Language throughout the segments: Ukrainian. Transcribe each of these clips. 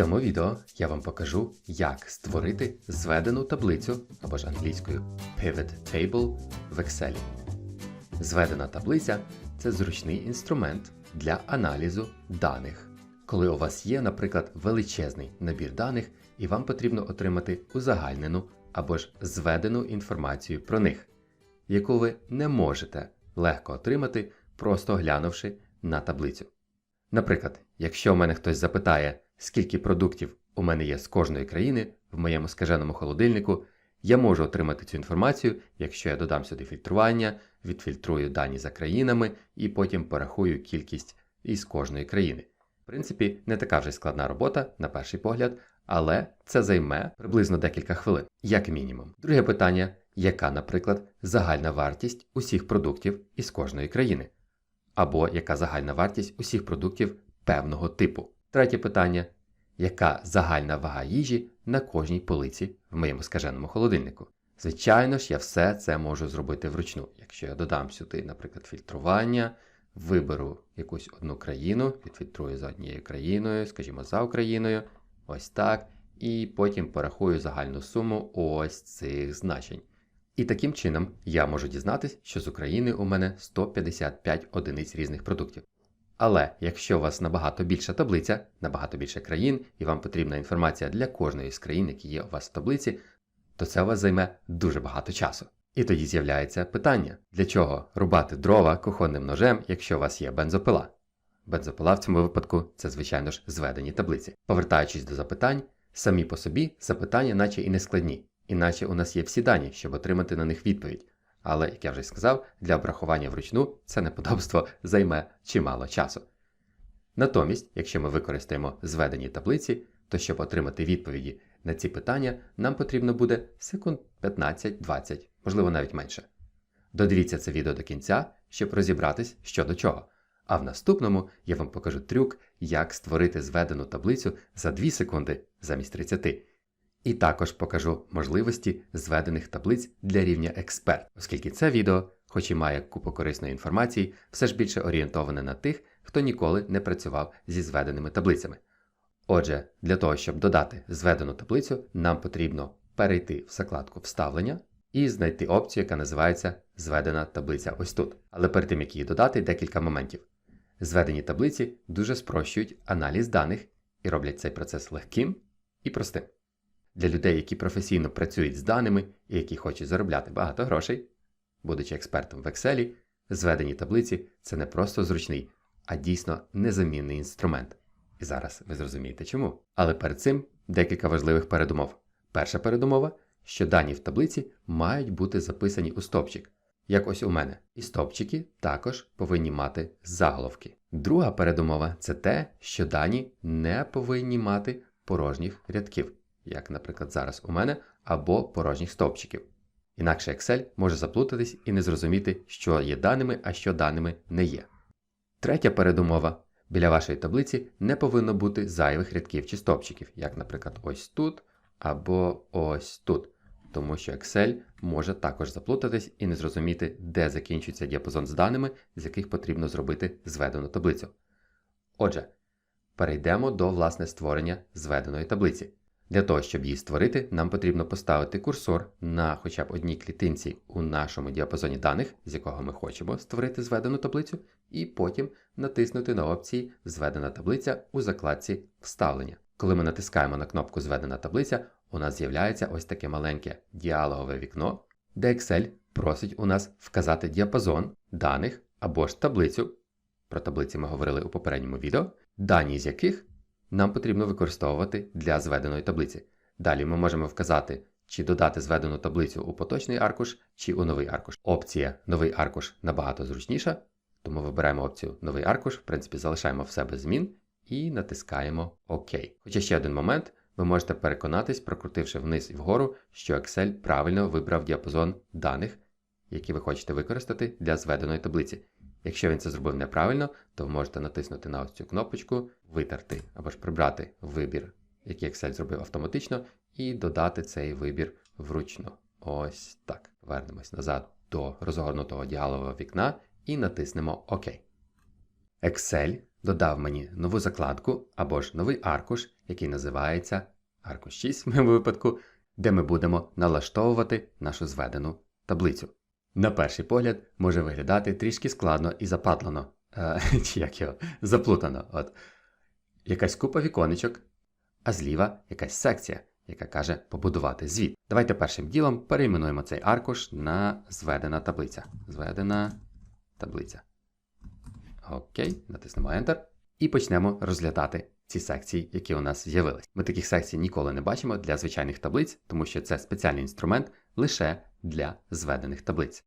цьому відео я вам покажу, як створити зведену таблицю або ж англійською Pivot Table в Excel. Зведена таблиця це зручний інструмент для аналізу даних. Коли у вас є, наприклад, величезний набір даних, і вам потрібно отримати узагальнену або ж зведену інформацію про них, яку ви не можете легко отримати, просто глянувши на таблицю. Наприклад, якщо у мене хтось запитає, скільки продуктів у мене є з кожної країни в моєму скаженому холодильнику, я можу отримати цю інформацію, якщо я додам сюди фільтрування, відфільтрую дані за країнами і потім порахую кількість із кожної країни. В принципі, не така вже складна робота, на перший погляд, але це займе приблизно декілька хвилин, як мінімум. Друге питання: яка, наприклад, загальна вартість усіх продуктів із кожної країни? Або яка загальна вартість усіх продуктів певного типу? Третє питання: яка загальна вага їжі на кожній полиці в моєму скаженому холодильнику? Звичайно ж, я все це можу зробити вручну. Якщо я додам сюди, наприклад, фільтрування, виберу якусь одну країну, відфільтрую за однією країною, скажімо, за Україною, ось так, і потім порахую загальну суму ось цих значень. І таким чином я можу дізнатись, що з України у мене 155 одиниць різних продуктів. Але якщо у вас набагато більша таблиця, набагато більше країн, і вам потрібна інформація для кожної з країн, які є у вас в таблиці, то це у вас займе дуже багато часу. І тоді з'являється питання: для чого рубати дрова кухонним ножем, якщо у вас є бензопила? Бензопила в цьому випадку це, звичайно ж, зведені таблиці. Повертаючись до запитань, самі по собі запитання, наче і не складні, іначе у нас є всі дані, щоб отримати на них відповідь. Але, як я вже сказав, для обрахування вручну це неподобство займе чимало часу. Натомість, якщо ми використаємо зведені таблиці, то щоб отримати відповіді на ці питання, нам потрібно буде секунд 15-20, можливо навіть менше. Додивіться це відео до кінця, щоб розібратись що до чого. А в наступному я вам покажу трюк, як створити зведену таблицю за 2 секунди замість 30. І також покажу можливості зведених таблиць для рівня експерт, оскільки це відео, хоч і має купу корисної інформації, все ж більше орієнтоване на тих, хто ніколи не працював зі зведеними таблицями. Отже, для того, щоб додати зведену таблицю, нам потрібно перейти в закладку Вставлення і знайти опцію, яка називається Зведена таблиця ось тут. Але перед тим, як її додати, декілька моментів. Зведені таблиці дуже спрощують аналіз даних і роблять цей процес легким і простим. Для людей, які професійно працюють з даними і які хочуть заробляти багато грошей, будучи експертом в Excel, зведені таблиці це не просто зручний, а дійсно незамінний інструмент. І зараз ви зрозумієте чому. Але перед цим декілька важливих передумов. Перша передумова, що дані в таблиці мають бути записані у стопчик, як ось у мене. І стопчики також повинні мати заголовки. Друга передумова це те, що дані не повинні мати порожніх рядків, як, наприклад, зараз у мене, або порожніх стовпчиків. Інакше Excel може заплутатись і не зрозуміти, що є даними, а що даними не є. Третя передумова. Біля вашої таблиці не повинно бути зайвих рядків чи стовпчиків, як, наприклад, ось тут або ось тут. Тому що Excel може також заплутатись і не зрозуміти, де закінчується діапазон з даними, з яких потрібно зробити зведену таблицю. Отже, перейдемо до власне створення зведеної таблиці. Для того, щоб її створити, нам потрібно поставити курсор на хоча б одній клітинці у нашому діапазоні даних, з якого ми хочемо створити зведену таблицю, і потім натиснути на опції Зведена таблиця у закладці Вставлення. Коли ми натискаємо на кнопку Зведена таблиця, у нас з'являється ось таке маленьке діалогове вікно, де Excel просить у нас вказати діапазон даних або ж таблицю. Про таблиці ми говорили у попередньому відео, дані з яких нам потрібно використовувати для зведеної таблиці. Далі ми можемо вказати, чи додати зведену таблицю у поточний аркуш, чи у новий аркуш. Опція Новий аркуш набагато зручніша, тому вибираємо опцію Новий аркуш, в принципі, залишаємо все без змін і натискаємо ОК. Хоча ще один момент, ви можете переконатись, прокрутивши вниз і вгору, що Excel правильно вибрав діапазон даних, які ви хочете використати для зведеної таблиці. Якщо він це зробив неправильно, то ви можете натиснути на ось цю кнопочку, витерти або ж прибрати вибір, який Excel зробив автоматично, і додати цей вибір вручну. Ось так. Вернемось назад до розгорнутого діалогового вікна і натиснемо ОК. Excel додав мені нову закладку або ж новий аркуш, який називається аркуш 6 в моєму випадку, де ми будемо налаштовувати нашу зведену таблицю. На перший погляд може виглядати трішки складно і запатлано, е, чи як його, заплутано. От. Якась купа віконечок, а зліва якась секція, яка каже побудувати звіт. Давайте першим ділом перейменуємо цей аркуш на зведена таблиця. Зведена таблиця. Окей, натиснемо Enter. І почнемо розглядати ці секції, які у нас з'явились. Ми таких секцій ніколи не бачимо для звичайних таблиць, тому що це спеціальний інструмент лише для зведених таблиць.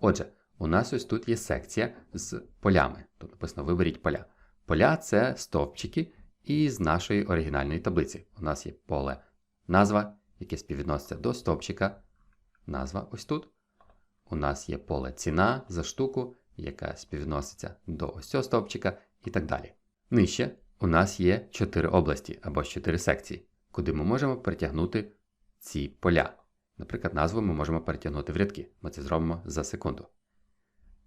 Отже, у нас ось тут є секція з полями. Тут написано Виберіть поля. Поля це стовпчики із нашої оригінальної таблиці. У нас є поле назва, яке співвідноситься до стовпчика. Назва ось тут. У нас є поле ціна за штуку, яка співвідноситься до ось цього стовпчика і так далі. Нижче у нас є 4 області або 4 секції, куди ми можемо перетягнути ці поля. Наприклад, назву ми можемо перетягнути в рядки. Ми це зробимо за секунду.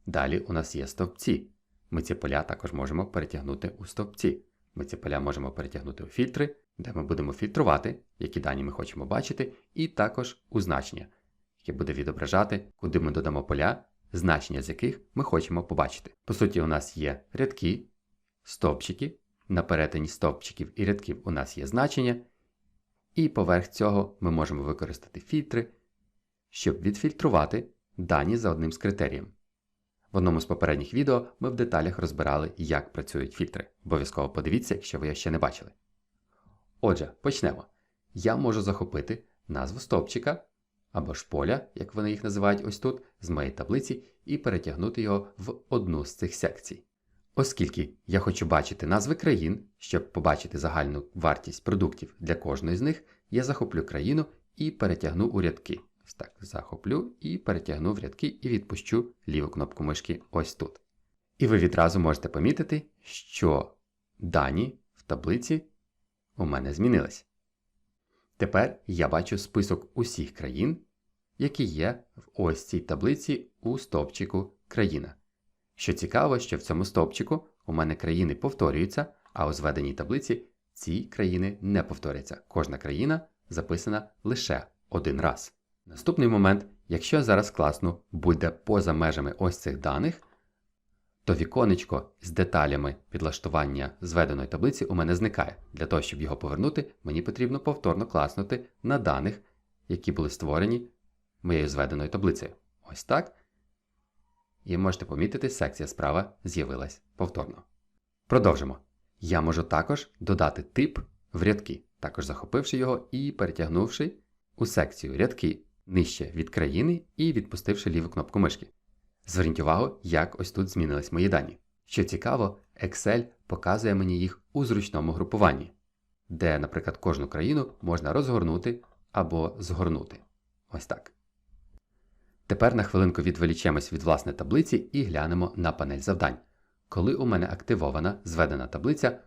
Далі у нас є стовпці. Ми ці поля також можемо перетягнути у стовпці. Ми ці поля можемо перетягнути у фільтри, де ми будемо фільтрувати, які дані ми хочемо бачити, і також у значення, яке буде відображати, куди ми додамо поля, значення з яких ми хочемо побачити. По суті, у нас є рядки, стовпчики. На перетині стовпчиків і рядків у нас є значення, і поверх цього ми можемо використати фільтри, щоб відфільтрувати дані за одним з критерієм. В одному з попередніх відео ми в деталях розбирали, як працюють фільтри. Обов'язково подивіться, якщо ви його ще не бачили. Отже, почнемо. Я можу захопити назву стовпчика або ж поля, як вони їх називають ось тут, з моєї таблиці, і перетягнути його в одну з цих секцій. Оскільки я хочу бачити назви країн, щоб побачити загальну вартість продуктів для кожної з них, я захоплю країну і перетягну у рядки. Так, захоплю і перетягну в рядки і відпущу ліву кнопку мишки ось тут. І ви відразу можете помітити, що дані в таблиці у мене змінились. Тепер я бачу список усіх країн, які є в ось цій таблиці у стовпчику країна. Що цікаво, що в цьому стовпчику у мене країни повторюються, а у зведеній таблиці ці країни не повторяться. Кожна країна записана лише один раз. Наступний момент, якщо я зараз класну буде поза межами ось цих даних, то віконечко з деталями підлаштування зведеної таблиці у мене зникає. Для того, щоб його повернути, мені потрібно повторно класнути на даних, які були створені моєю зведеною таблицею. Ось так. І можете помітити, секція справа з'явилась повторно. Продовжимо. Я можу також додати тип в рядки, також захопивши його і перетягнувши у секцію рядки нижче від країни і відпустивши ліву кнопку мишки. Зверніть увагу, як ось тут змінились мої дані. Що цікаво, Excel показує мені їх у зручному групуванні, де, наприклад, кожну країну можна розгорнути або згорнути. Ось так. Тепер на хвилинку відволічемось від власне таблиці і глянемо на панель завдань. Коли у мене активована зведена таблиця,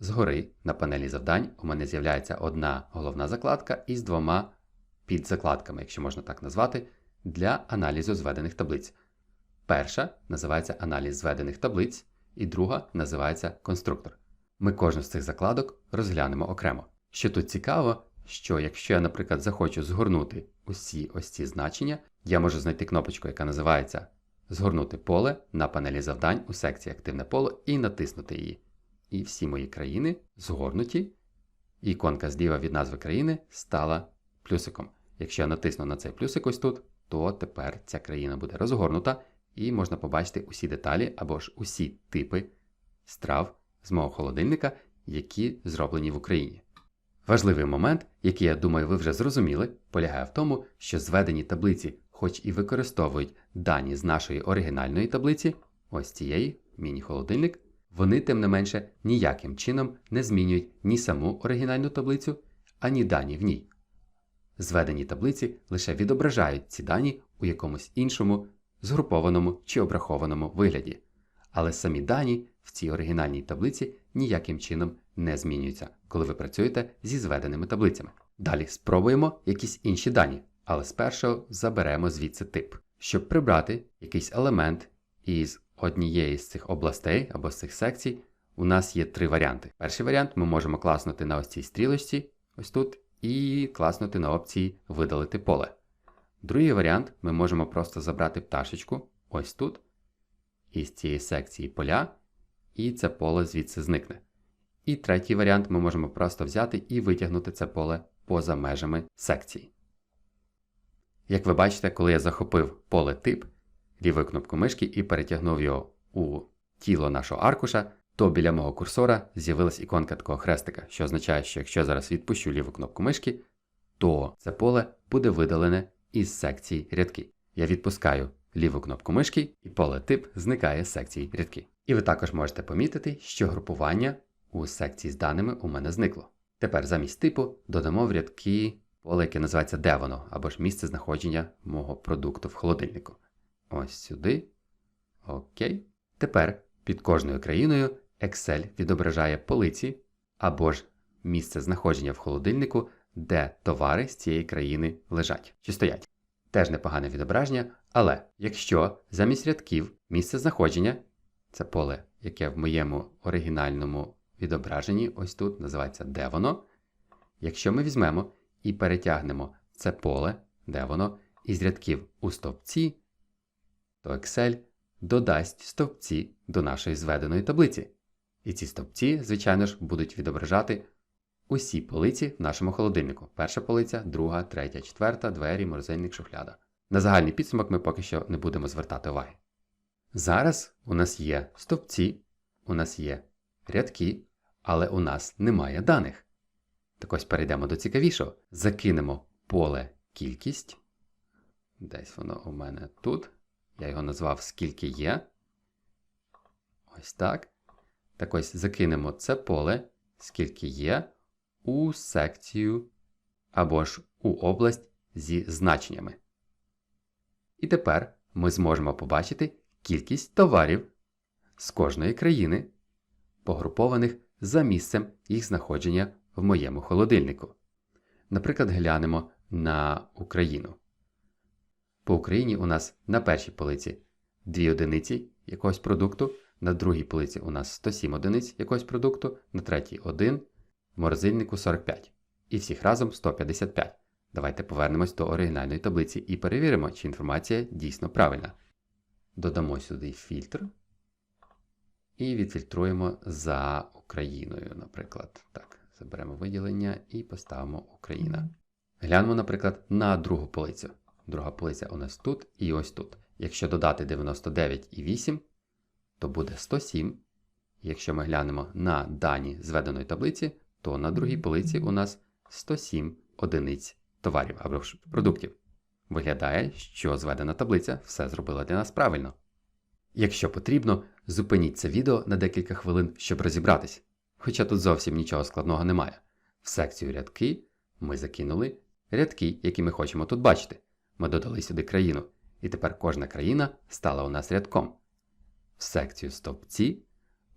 згори на панелі завдань у мене з'являється одна головна закладка із двома підзакладками, якщо можна так назвати, для аналізу зведених таблиць. Перша називається аналіз зведених таблиць, і друга називається конструктор. Ми кожну з цих закладок розглянемо окремо. Що тут цікаво, що якщо я, наприклад, захочу згорнути усі ось ці значення, я можу знайти кнопочку, яка називається Згорнути поле на панелі завдань у секції Активне поле і натиснути її. І всі мої країни згорнуті. Іконка зліва від назви країни стала плюсиком. Якщо я натисну на цей плюсик ось тут, то тепер ця країна буде розгорнута і можна побачити усі деталі або ж усі типи страв з мого холодильника, які зроблені в Україні. Важливий момент, який я думаю, ви вже зрозуміли, полягає в тому, що зведені таблиці, хоч і використовують дані з нашої оригінальної таблиці, ось цієї міні-холодильник, вони, тим не менше, ніяким чином не змінюють ні саму оригінальну таблицю, ані дані в ній. Зведені таблиці лише відображають ці дані у якомусь іншому, згрупованому чи обрахованому вигляді, але самі дані в цій оригінальній таблиці ніяким чином не змінюються, коли ви працюєте зі зведеними таблицями. Далі спробуємо якісь інші дані, але спершу заберемо звідси тип. Щоб прибрати якийсь елемент із однієї з цих областей або з цих секцій, у нас є три варіанти. Перший варіант ми можемо класнути на ось цій стрілочці, ось тут, і класнути на опції Видалити поле. Другий варіант ми можемо просто забрати пташечку ось тут, із цієї секції поля, і це поле звідси зникне. І третій варіант ми можемо просто взяти і витягнути це поле поза межами секції. Як ви бачите, коли я захопив поле тип лівою кнопкою мишки і перетягнув його у тіло нашого аркуша, то біля мого курсора з'явилась іконка такого хрестика, що означає, що якщо я зараз відпущу ліву кнопку мишки, то це поле буде видалене із секції рядки. Я відпускаю ліву кнопку мишки, і поле тип зникає з секції рядки. І ви також можете помітити, що групування у секції з даними у мене зникло. Тепер замість типу додамо в рядки поле, яке називається де воно, або ж місце знаходження мого продукту в холодильнику. Ось сюди. Окей. Тепер під кожною країною Excel відображає полиці або ж місце знаходження в холодильнику, де товари з цієї країни лежать чи стоять. Теж непогане відображення, але якщо замість рядків місце знаходження це поле, яке в моєму оригінальному відображенні, ось тут називається де воно. Якщо ми візьмемо і перетягнемо це поле, де воно, із рядків у стовпці, то Excel додасть стовпці до нашої зведеної таблиці. І ці стовпці, звичайно ж, будуть відображати усі полиці в нашому холодильнику. Перша полиця, друга, третя, четверта, двері, морозильник, шухляда. На загальний підсумок ми поки що не будемо звертати уваги. Зараз у нас є стовпці, у нас є рядки, але у нас немає даних. Так ось перейдемо до цікавішого. Закинемо поле кількість. Десь воно у мене тут. Я його назвав скільки є. Ось так. Так ось закинемо це поле, скільки є, у секцію або ж у область зі значеннями. І тепер ми зможемо побачити кількість товарів з кожної країни, погрупованих за місцем їх знаходження в моєму холодильнику. Наприклад, глянемо на Україну. По Україні у нас на першій полиці 2 одиниці якогось продукту, на другій полиці у нас 107 одиниць якогось продукту, на третій 1, в морозильнику 45. І всіх разом 155. Давайте повернемось до оригінальної таблиці і перевіримо, чи інформація дійсно правильна. Додамо сюди фільтр. І відфільтруємо за Україною, наприклад. Так, заберемо виділення і поставимо Україна. Глянемо, наприклад, на другу полицю. Друга полиця у нас тут і ось тут. Якщо додати 99 і 8, то буде 107. Якщо ми глянемо на дані зведеної таблиці, то на другій полиці у нас 107 одиниць товарів або продуктів. Виглядає, що зведена таблиця все зробила для нас правильно. Якщо потрібно, зупиніть це відео на декілька хвилин, щоб розібратись. Хоча тут зовсім нічого складного немає. В секцію рядки ми закинули рядки, які ми хочемо тут бачити. Ми додали сюди країну, і тепер кожна країна стала у нас рядком. В секцію стовпці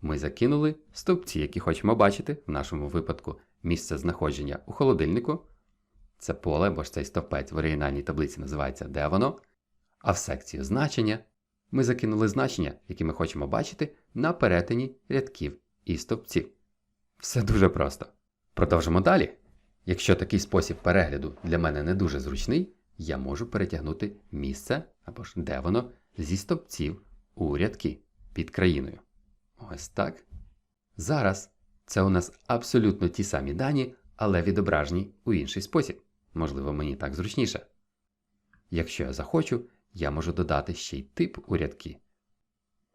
ми закинули стовпці, які хочемо бачити, в нашому випадку місце знаходження у холодильнику. Це поле, бо ж цей стовпець в оригінальній таблиці називається де воно. А в секцію значення ми закинули значення, які ми хочемо бачити на перетині рядків і стовпців. Все дуже просто. Продовжимо далі. Якщо такий спосіб перегляду для мене не дуже зручний, я можу перетягнути місце або ж де воно зі стовпців у рядки під країною. Ось так. Зараз це у нас абсолютно ті самі дані, але відображені у інший спосіб. Можливо, мені так зручніше. Якщо я захочу, я можу додати ще й тип у рядки.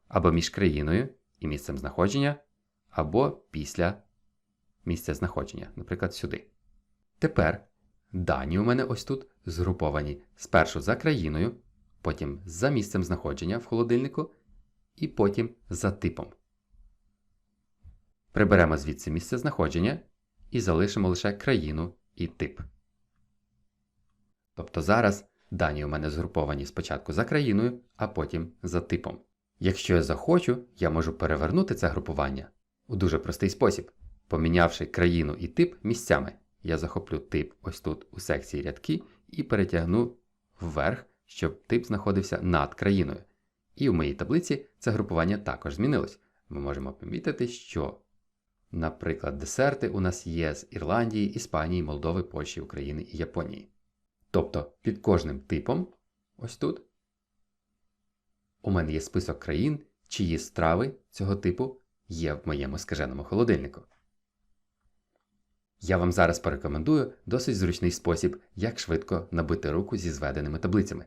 Або між країною і місцем знаходження, або після місця знаходження, наприклад, сюди. Тепер дані у мене ось тут згруповані спершу за країною, потім за місцем знаходження в холодильнику, і потім за типом. Приберемо звідси місце знаходження і залишимо лише країну і тип. Тобто зараз дані у мене згруповані спочатку за країною, а потім за типом. Якщо я захочу, я можу перевернути це групування у дуже простий спосіб. Помінявши країну і тип місцями, я захоплю тип ось тут у секції рядки і перетягну вверх, щоб тип знаходився над країною. І в моїй таблиці це групування також змінилось. ми можемо помітити, що, наприклад, десерти у нас є з Ірландії, Іспанії, Молдови, Польщі, України і Японії. Тобто під кожним типом, ось тут, у мене є список країн, чиї страви цього типу є в моєму скаженому холодильнику. Я вам зараз порекомендую досить зручний спосіб, як швидко набити руку зі зведеними таблицями.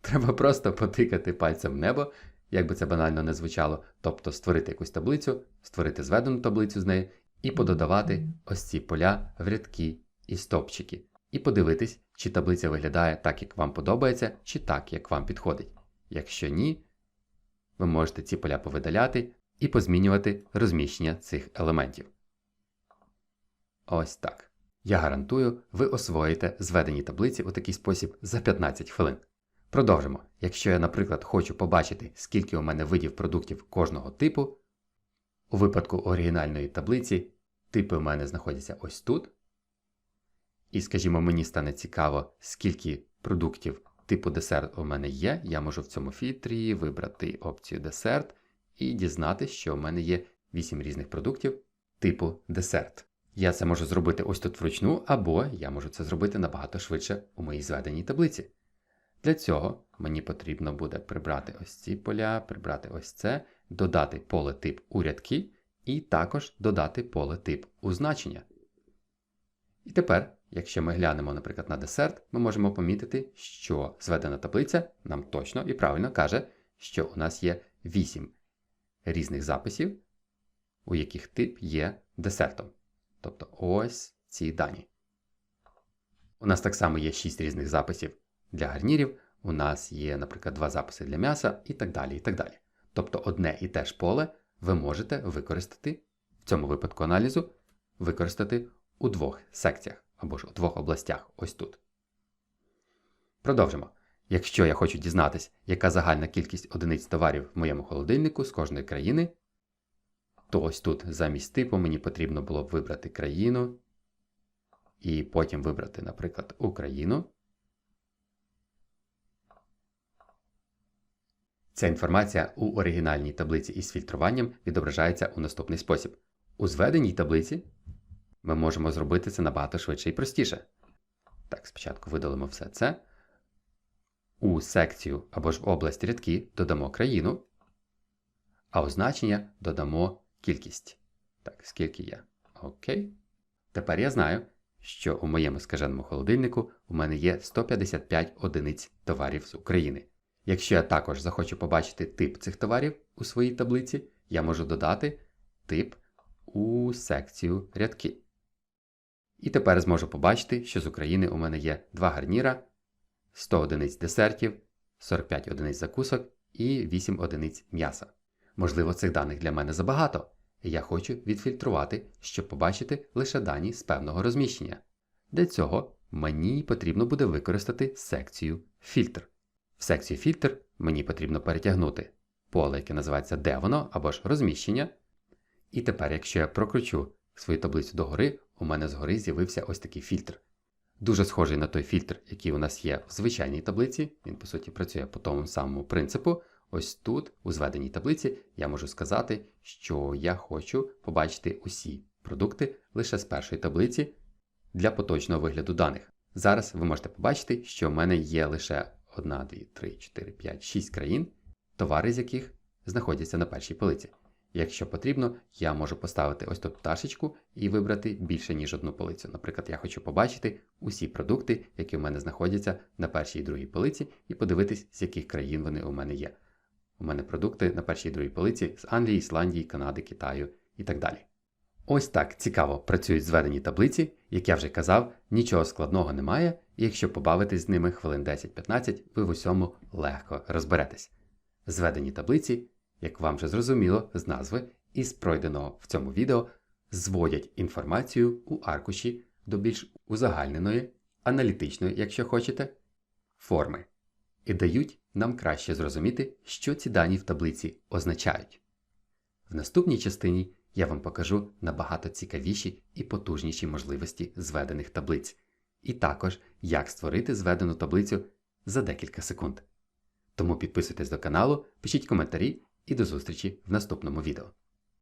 Треба просто потикати пальцем в небо, як би це банально не звучало, тобто створити якусь таблицю, створити зведену таблицю з нею і пододавати ось ці поля в рядки і стопчики, і подивитись, чи таблиця виглядає так, як вам подобається, чи так, як вам підходить. Якщо ні, ви можете ці поля повидаляти і позмінювати розміщення цих елементів. Ось так. Я гарантую, ви освоїте зведені таблиці у такий спосіб за 15 хвилин. Продовжимо. Якщо я, наприклад, хочу побачити, скільки у мене видів продуктів кожного типу, у випадку оригінальної таблиці типи у мене знаходяться ось тут. І, скажімо, мені стане цікаво, скільки продуктів типу десерт у мене є. Я можу в цьому фільтрі вибрати опцію десерт і дізнатися, що у мене є 8 різних продуктів типу десерт. Я це можу зробити ось тут вручну, або я можу це зробити набагато швидше у моїй зведеній таблиці. Для цього мені потрібно буде прибрати ось ці поля, прибрати ось це, додати поле тип у рядки і також додати поле тип у значення. І тепер, якщо ми глянемо, наприклад, на десерт, ми можемо помітити, що зведена таблиця нам точно і правильно каже, що у нас є 8 різних записів, у яких тип є десертом. Тобто ось ці дані. У нас так само є 6 різних записів для гарнірів, у нас є, наприклад, два записи для м'яса і так далі. і так далі. Тобто одне і те ж поле ви можете використати в цьому випадку аналізу, використати у двох секціях або ж у двох областях ось тут. Продовжимо. Якщо я хочу дізнатися, яка загальна кількість одиниць товарів в моєму холодильнику з кожної країни, то ось тут замість типу мені потрібно було б вибрати країну і потім вибрати, наприклад, Україну. Ця інформація у оригінальній таблиці із фільтруванням відображається у наступний спосіб. У зведеній таблиці ми можемо зробити це набагато швидше і простіше. Так, спочатку видалимо все це. У секцію або ж в область рядки додамо країну, а у значення додамо кількість. Так, скільки є. Окей. Тепер я знаю, що у моєму скаженому холодильнику у мене є 155 одиниць товарів з України. Якщо я також захочу побачити тип цих товарів у своїй таблиці, я можу додати тип у секцію рядки. І тепер зможу побачити, що з України у мене є 2 гарніра, 100 одиниць десертів, 45 одиниць закусок і 8 одиниць м'яса. Можливо, цих даних для мене забагато, і я хочу відфільтрувати, щоб побачити лише дані з певного розміщення. Для цього мені потрібно буде використати секцію фільтр. В секцію фільтр мені потрібно перетягнути поле, яке називається де воно або ж розміщення. І тепер, якщо я прокручу свою таблицю догори, у мене згори з'явився ось такий фільтр. Дуже схожий на той фільтр, який у нас є в звичайній таблиці. Він, по суті, працює по тому самому принципу. Ось тут, у зведеній таблиці, я можу сказати, що я хочу побачити усі продукти лише з першої таблиці для поточного вигляду даних. Зараз ви можете побачити, що в мене є лише 1, 2, 3, 4, 5, 6 країн, товари з яких знаходяться на першій полиці. Якщо потрібно, я можу поставити ось тут пташечку і вибрати більше, ніж одну полицю. Наприклад, я хочу побачити усі продукти, які в мене знаходяться на першій і другій полиці, і подивитись, з яких країн вони у мене є. У мене продукти на першій другій полиці з Англії, Ісландії, Канади, Китаю і так далі. Ось так цікаво працюють зведені таблиці, як я вже казав, нічого складного немає, і якщо побавитись з ними хвилин 10-15, ви в усьому легко розберетесь. Зведені таблиці, як вам вже зрозуміло з назви і з пройденого в цьому відео, зводять інформацію у аркуші до більш узагальненої, аналітичної, якщо хочете, форми, і дають нам краще зрозуміти, що ці дані в таблиці означають. В наступній частині я вам покажу набагато цікавіші і потужніші можливості зведених таблиць, і також як створити зведену таблицю за декілька секунд. Тому підписуйтесь до каналу, пишіть коментарі і до зустрічі в наступному відео.